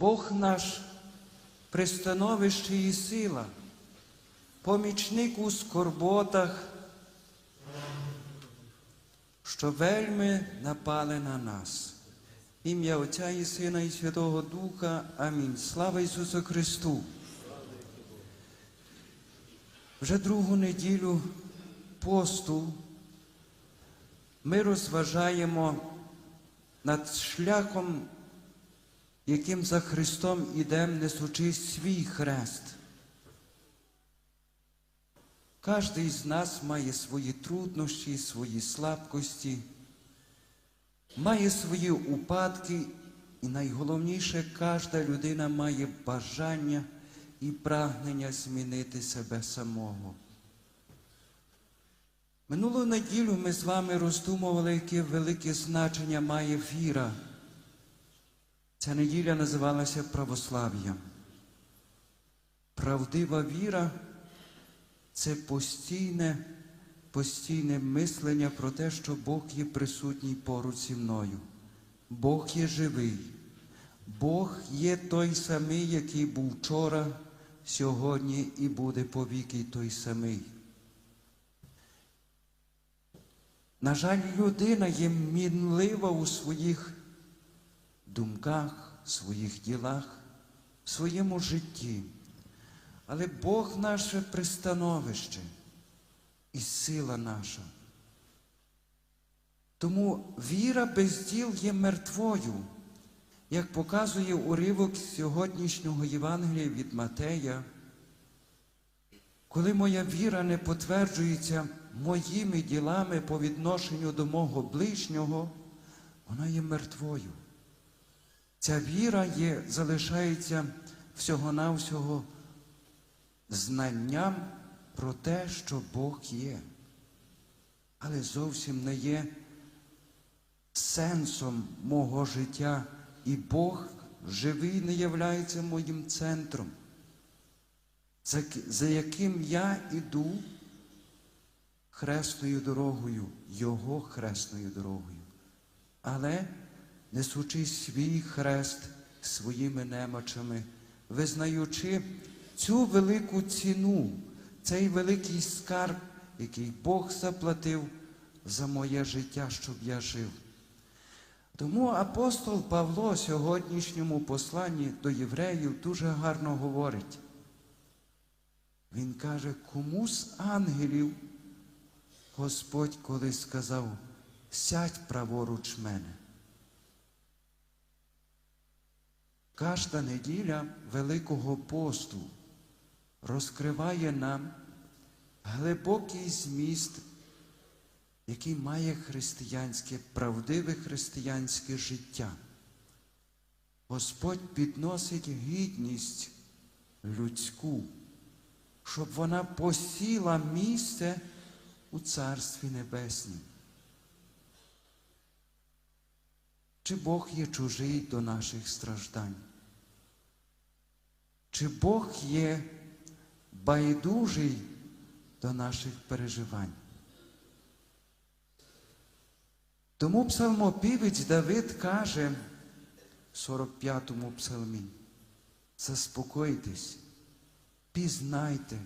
Бог наш пристановище і сила, помічник у скорботах, що вельми напали на нас. Ім'я Отця і Сина і Святого Духа. Амінь. Слава Ісусу Христу! Вже другу неділю посту ми розважаємо над шляхом, яким за Христом ідем, несучи свій хрест. Кожний з нас має свої труднощі, свої слабкості, має свої упадки, і найголовніше, кожна людина має бажання і прагнення змінити себе самого. Минулу неділю ми з вами роздумували, яке велике значення має віра. Ця неділя називалася православ'ям. Правдива віра це постійне, постійне мислення про те, що Бог є присутній поруч зі мною. Бог є живий. Бог є той самий, який був вчора, сьогодні і буде повіки той самий. На жаль, людина є мінлива у своїх думках, своїх ділах, в своєму житті. Але Бог наше пристановище і сила наша. Тому віра без діл є мертвою, як показує уривок сьогоднішнього Євангелія від Матея. Коли моя віра не потверджується моїми ділами по відношенню до мого ближнього, вона є мертвою. Ця віра є, залишається всього-навсього знанням про те, що Бог є, але зовсім не є сенсом мого життя, і Бог живий не являється моїм центром, за, яким я іду хресною дорогою, Його хресною дорогою. Але несучи свій хрест своїми немочами, визнаючи цю велику ціну, цей великий скарб, який Бог заплатив за моє життя, щоб я жив. Тому апостол Павло в сьогоднішньому посланні до євреїв дуже гарно говорить. Він каже, кому з ангелів Господь колись сказав, сядь праворуч мене. Кожна неділя Великого посту розкриває нам глибокий зміст, який має християнське, правдиве християнське життя. Господь підносить гідність людську, щоб вона посіла місце у Царстві Небеснім. Чи Бог є чужий до наших страждань? Чи Бог є байдужий до наших переживань? Тому псалмопівець Давид каже в 45-му псалмі, заспокойтесь, пізнайте,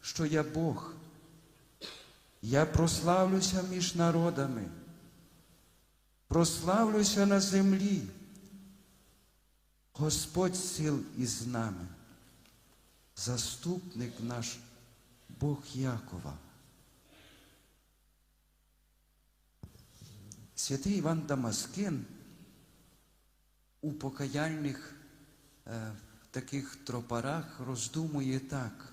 що я Бог. Я прославлюся між народами, прославлюся на землі. Господь сил із нами, заступник наш Бог Якова. Святий Іван Дамаскин у покаяльних е, таких тропарах роздумує так.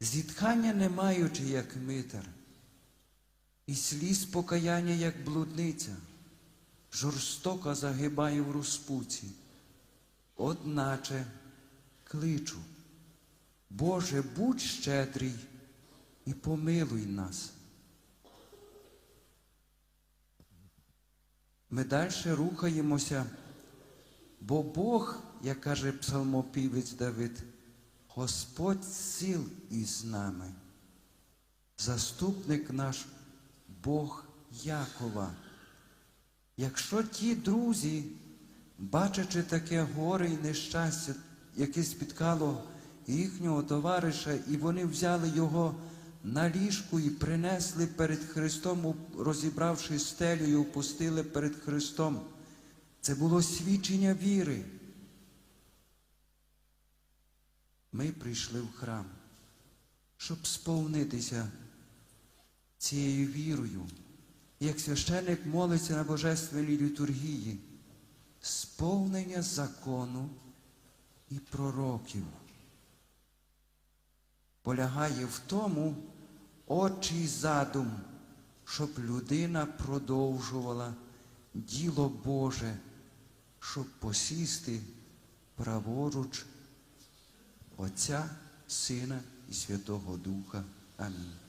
Зітхання не маючи, як митар, і сліз покаяння, як блудниця, жорстоко загибаю в розпуці, одначе кличу, Боже, будь щедрий і помилуй нас. Ми далі рухаємося, бо Бог, як каже псалмопівець Давид, Господь сил із нами, заступник наш Бог Якова. Якщо ті друзі бачачи таке горе і нещастя, яке спіткало їхнього товариша, і вони взяли його на ліжку і принесли перед Христом, розібравши стелю, і опустили перед Христом. Це було свідчення віри. Ми прийшли в храм, щоб сповнитися цією вірою. Як священник молиться на божественній літургії, сповнення закону і пророків полягає в тому очий задум, щоб людина продовжувала діло Боже, щоб посісти праворуч Отця, Сина і Святого Духа. Амінь.